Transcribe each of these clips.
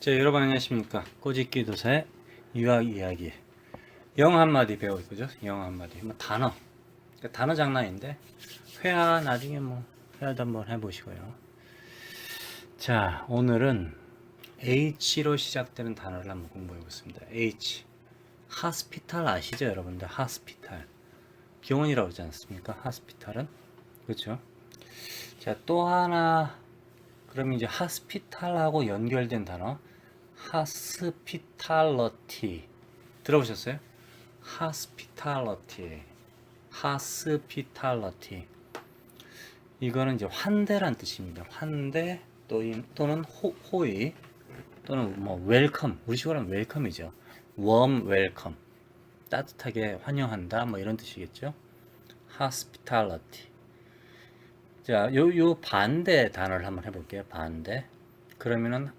자, 여러분 안녕하십니까? 꼬집기 도사의 유학 이야기. 영어 한마디 배우고 있죠? 영어 한마디. 뭐 단어. 그러니까 단어 장난인데 회화 나중에 뭐 회화도 한번 해보시고요. 자, 오늘은 H로 시작되는 단어를 한번 공부해 보겠습니다. H. 하스피탈 아시죠, 여러분들? 하스피탈. 병원이라고 그러지 않습니까? 하스피탈은. 그렇죠? 자, 또 하나 그럼 이제 하스피탈하고 연결된 단어 하스피탈러티 들어보셨어요? 하스피탈러티 하스피탈러티 이거는 이제 환대란 뜻입니다. 환대 또는 호, 호의 또는 뭐 웰컴 우리식으로 하면 웰컴이죠. 웜 웰컴 따뜻하게 환영한다 뭐 이런 뜻이겠죠. 하스피탈러티 자, 요, 요 반대 단어를 한번 해볼게요. 반대. 그러면은,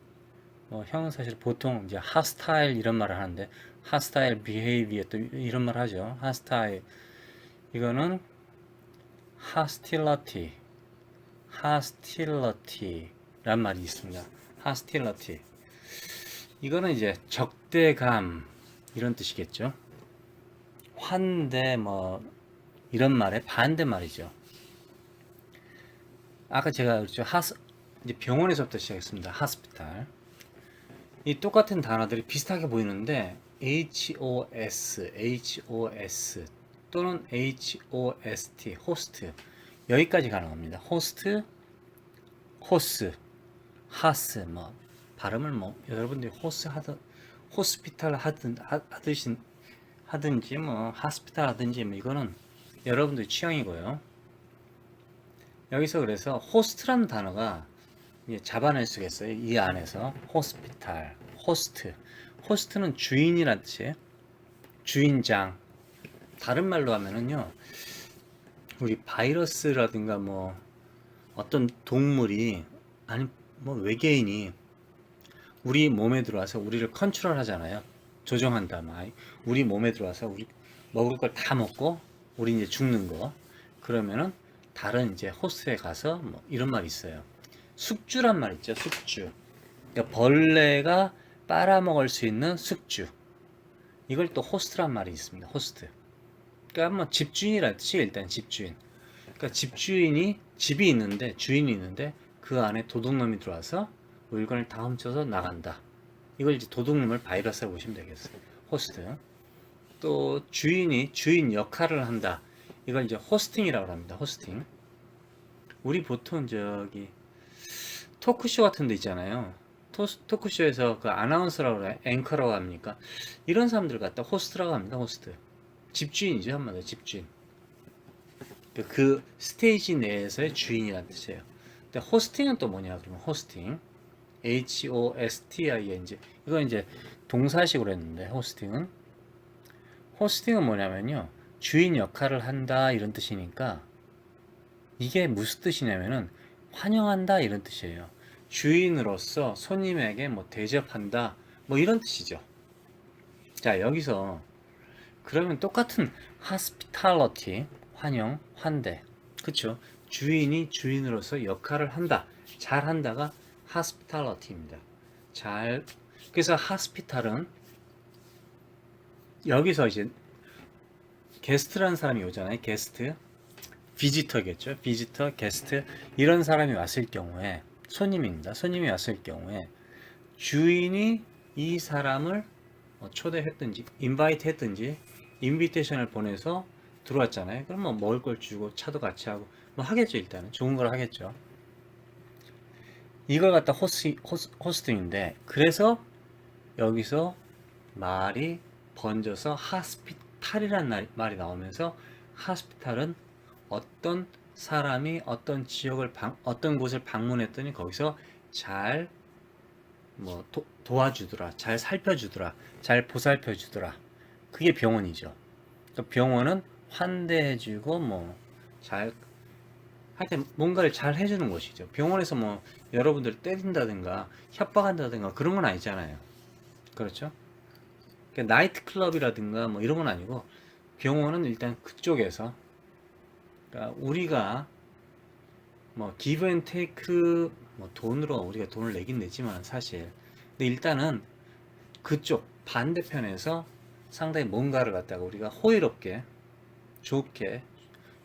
뭐, 형은 사실 보통 이제 hostile 이런 말을 하는데, hostile behavior 또 이런 말 하죠. hostile. 이거는 hostility. hostility 란 말이 있습니다. hostility. 이거는 이제 적대감 이런 뜻이겠죠. 환대 뭐 이런 말의 반대 말이죠. 아까 제가 그랬죠. 하스 이제 병원에서부터 시작했습니다. 하스피탈. 이 똑같은 단어들이 비슷하게 보이는데 HOS, HOS 또는 HOST, 호스트 여기까지 가능합니다. 호스트, 호스, 하스 뭐 발음을 뭐 여러분들이 호스 하든 호스피탈 하든 하- 하듯이 하든지 뭐 하스피탈 하든지 뭐 이거는 여러분들 취향이고요. 여기서 그래서 호스트라는 단어가 잡아낼 수가 있어요. 이 안에서 호스피탈, 호스트. 호스트는 주인이란 뜻이에요. 주인장. 다른 말로 하면은요. 우리 바이러스라든가 뭐 어떤 동물이 아니 뭐 외계인이 우리 몸에 들어와서 우리를 컨트롤 하잖아요. 조정한다 막. 우리 몸에 들어와서 우리 먹을 걸 다 먹고 우리 이제 죽는 거. 그러면은 다른 이제 호스에 가서 뭐 이런 말이 있어요. 숙주란 말 있죠. 숙주. 그러니까 벌레가 빨아먹을 수 있는 숙주. 이걸 또 호스트란 말이 있습니다. 호스트. 그러니까 뭐 집주인이라는 뜻이 일단 집주인. 그러니까 집주인이 집이 있는데 주인이 있는데 그 안에 도둑놈이 들어와서 물건을 다 훔쳐서 나간다. 이걸 이제 도둑놈을 바이러스라고 보시면 되겠어요. 호스트. 또 주인이 주인 역할을 한다. 이걸 이제 호스팅이라고 합니다. 호스팅. 우리 보통 저기 토크쇼 같은 데 있잖아요. 토, 토크쇼에서 그 아나운서라고 그래, 앵커라고 합니까? 이런 사람들 갖다 호스트라고 합니다. 호스트. 집주인이죠. 한마디로 집주인. 그- 그 스테이지 내에서의 주인이라는 뜻이에요. 근데 호스팅은 또 뭐냐? 그러면 호스팅. H-O-S-T-I-N-G. 이거 이제 동사식으로 했는데, 호스팅은. 호스팅은 뭐냐면요. 주인 역할을 한다 이런 뜻이니까 이게 무슨 뜻이냐면은 환영한다 이런 뜻이에요. 주인으로서 손님에게 뭐 대접한다 뭐 이런 뜻이죠. 자 여기서 그러면 똑같은 hospitality 환영 환대 그쵸? 주인이 주인으로서 역할을 한다 잘 한다가 hospitality입니다. 잘 그래서 hospital은 여기서 이제 게스트라는 사람이 오잖아요. 게스트. 비지터겠죠. 비지터, 게스트. 이런 사람이 왔을 경우에 손님입니다. 손님이 왔을 경우에 주인이 이 사람을 뭐 초대했든지 인바이트 했든지 인비테이션을 보내서 들어왔잖아요. 그럼 뭐 먹을 걸 주고 차도 같이 하고 뭐 하겠죠, 일단은. 좋은 걸 하겠죠. 이걸 갖다 호스, 호스, 호스팅인데 그래서 여기서 말이 번져서 하스피탈이라는 말이 나오면서 하스피탈은 어떤 사람이 어떤 지역을 방, 어떤 곳을 방문했더니 거기서 잘 뭐 도와주더라, 잘 살펴주더라, 잘 보살펴주더라. 그게 병원이죠. 또 병원은 환대해주고 뭐 잘 하여튼 뭔가를 잘 해주는 곳이죠. 병원에서 뭐 여러분들 때린다든가 협박한다든가 그런 건 아니잖아요. 그렇죠? 그러니까 나이트 클럽이라든가 뭐 이런 건 아니고 병원은 일단 그쪽에서 그러니까 우리가 뭐 기브 앤 테이크 뭐 돈으로 우리가 돈을 내긴 내지만 사실 근데 일단은 그쪽 반대편에서 상당히 뭔가를 갖다가 우리가 호의롭게 좋게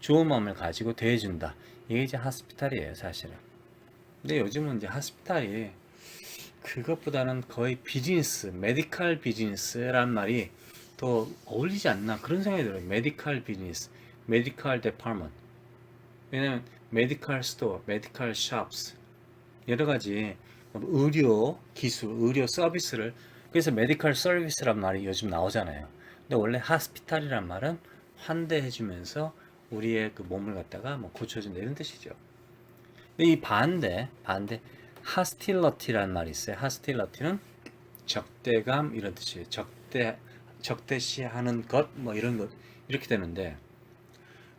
좋은 마음을 가지고 대해준다. 이게 이제 하스피탈이에요, 사실은. 근데 요즘은 이제 하스피탈이 그것보다는 거의 비즈니스, 메디칼 비즈니스란 말이 더 어울리지 않나 그런 생각이 들어요. 메디칼 비즈니스, 메디칼 데파먼트. 왜냐면 메디칼 스토어, 메디칼 샵스 여러 가지 의료 기술, 의료 서비스를 그래서 메디칼 서비스란 말이 요즘 나오잖아요. 근데 원래 하스피탈이란 말은 환대해주면서 우리의 그 몸을 갖다가 뭐 고쳐준다 이런 뜻이죠. 근데 이 반대, 반대 하스틸러티라는 말이 있어요. 하스틸러티는 적대감 이런 뜻이에요. 적대 적대시하는 것 뭐 이런 것 이렇게 되는데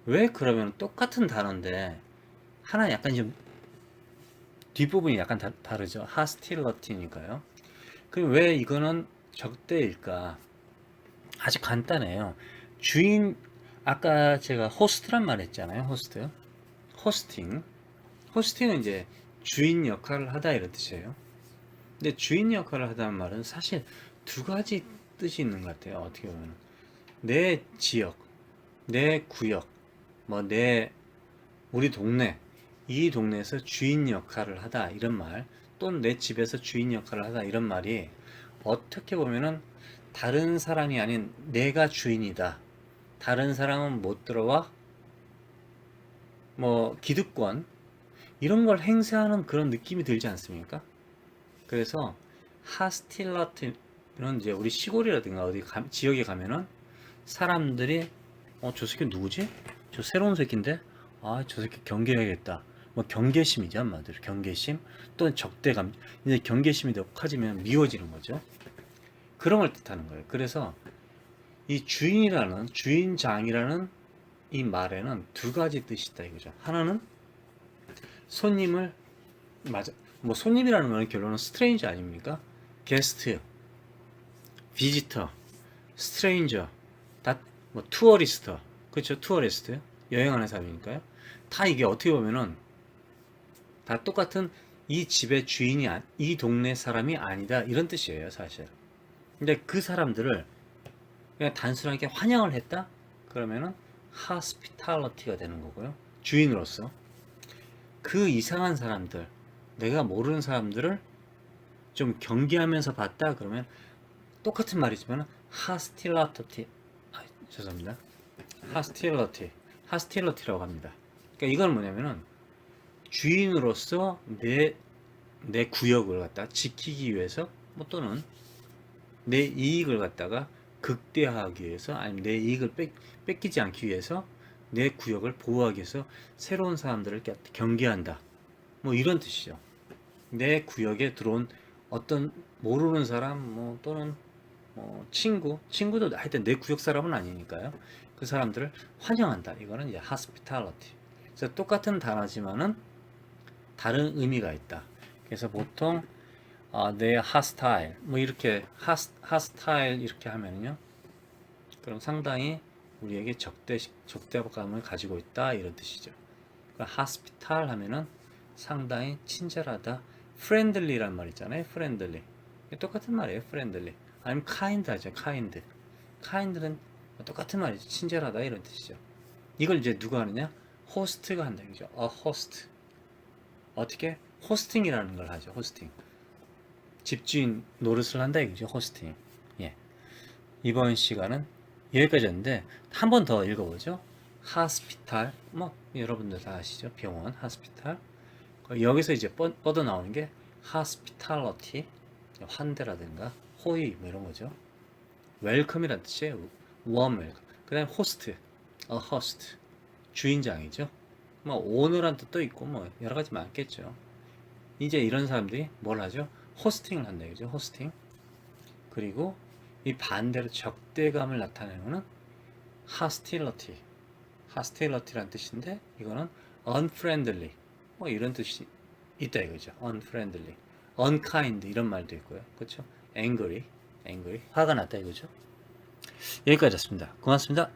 왜 그러면 똑같은 단어인데 하나 약간 좀 뒷부분이 약간 다, 다르죠. 하스틸러티니까요. 그럼 왜 이거는 적대일까? 아주 간단해요. 주인 아까 제가 호스트란 말 했잖아요. 호스트. 호스팅. 호스팅은 이제 주인 역할을 하다 이런 뜻이에요. 근데 주인 역할을 하다는 말은 사실 두 가지 뜻이 있는 것 같아요. 어떻게 보면 내 지역, 내 구역, 뭐 내 우리 동네 이 동네에서 주인 역할을 하다 이런 말 또는 내 집에서 주인 역할을 하다 이런 말이 어떻게 보면은 다른 사람이 아닌 내가 주인이다. 다른 사람은 못 들어와 뭐 기득권 이런 걸 행사하는 그런 느낌이 들지 않습니까? 그래서 하스틸라트는 이제 우리 시골이라든가 어디 가- 지역에 가면은 사람들이 어 저 새끼 누구지? 저 새로운 새끼인데 아 저 새끼 경계해야겠다. 뭐 경계심이죠 한마디로 경계심 또는 적대감 이제 경계심이 더 커지면 미워지는 거죠. 그런 걸 뜻하는 거예요. 그래서 이 주인이라는 주인장이라는 이 말에는 두 가지 뜻이 있다 이거죠. 하나는 손님을 맞아 뭐 손님이라는 말은 결론은 스트레인저 아닙니까? 게스트, 비지터, 스트레인저, 다 뭐 투어리스터, 그렇죠? 투어리스트. 여행하는 사람이니까요. 다 이게 어떻게 보면은 다 똑같은 이 집의 주인이 아- 이 동네 사람이 아니다. 이런 뜻이에요 사실. 근데 그 사람들을 그냥 단순하게 환영을 했다? 그러면은 hospitality가 되는 거고요. 주인으로서. 그 이상한 사람들 내가 모르는 사람들을 좀 경계하면서 봤다? 그러면 똑같은 말이지만 hostility 아, 죄송합니다 hostility hostility라고 합니다 그러니까 이건 뭐냐면은 주인으로서 내 내 구역을 갖다 지키기 위해서 뭐 또는 내 이익을 갖다가 극대화하기 위해서 아니면 내 이익을 뺏, 뺏기지 않기 위해서 내 구역을 보호하기 위해서 새로운 사람들을 겨- 경계한다. 뭐 이런 뜻이죠. 내 구역에 들어온 어떤 모르는 사람 뭐 또는 뭐 친구, 친구도 하여튼 내 구역 사람은 아니니까요. 그 사람들을 환영한다. 이거는 이제 hospitality. 그래서 똑같은 단어지만은 다른 의미가 있다. 그래서 보통 아, 내 hostile 뭐 이렇게 hos- hostile 이렇게 하면요. 그럼 상당히 우리에게 적대 적대감을 가지고 있다 이런 뜻이죠. 그러니까 hospital 하면은 상당히 친절하다. friendly란 말 있잖아요. friendly. 똑같은 말이에요. friendly. 아니면 kind 하죠. kind. kind는 똑같은 말이죠. 친절하다 이런 뜻이죠. 이걸 이제 누가 하느냐? 호스트가 한다 이거죠. a host. 어떻게? 호스팅이라는 걸 하죠. 호스팅. 집주인 노릇을 한다 이거죠. 호스팅. 예. 이번 시간은 여기까지였는데 한 번 더 읽어보죠. 하스피탈. 뭐 여러분들 다 아시죠? 병원, 하스피탈. 여기서 이제 뻗, 뻗어 나오는 게 hospitality, 환대라든가 호의 뭐 이런 거죠. 웰컴이라는 뜻이에요. Warm welcome. 그다음에 호스트, a host, 주인장이죠. 뭐 오너란 뜻도 있고 뭐 여러 가지 많겠죠. 이제 이런 사람들이 뭘 하죠? 호스팅을 한다 이거죠. 호스팅. 그리고 이 반대로 적대감을 나타내는 거는 hostility. hostility란 뜻인데 이거는 unfriendly. 뭐 이런 뜻이 있다 이거죠. unfriendly. unkind 이런 말도 있고요. 그렇죠? angry. angry. 화가 났다 이거죠. 여기까지였습니다. 고맙습니다.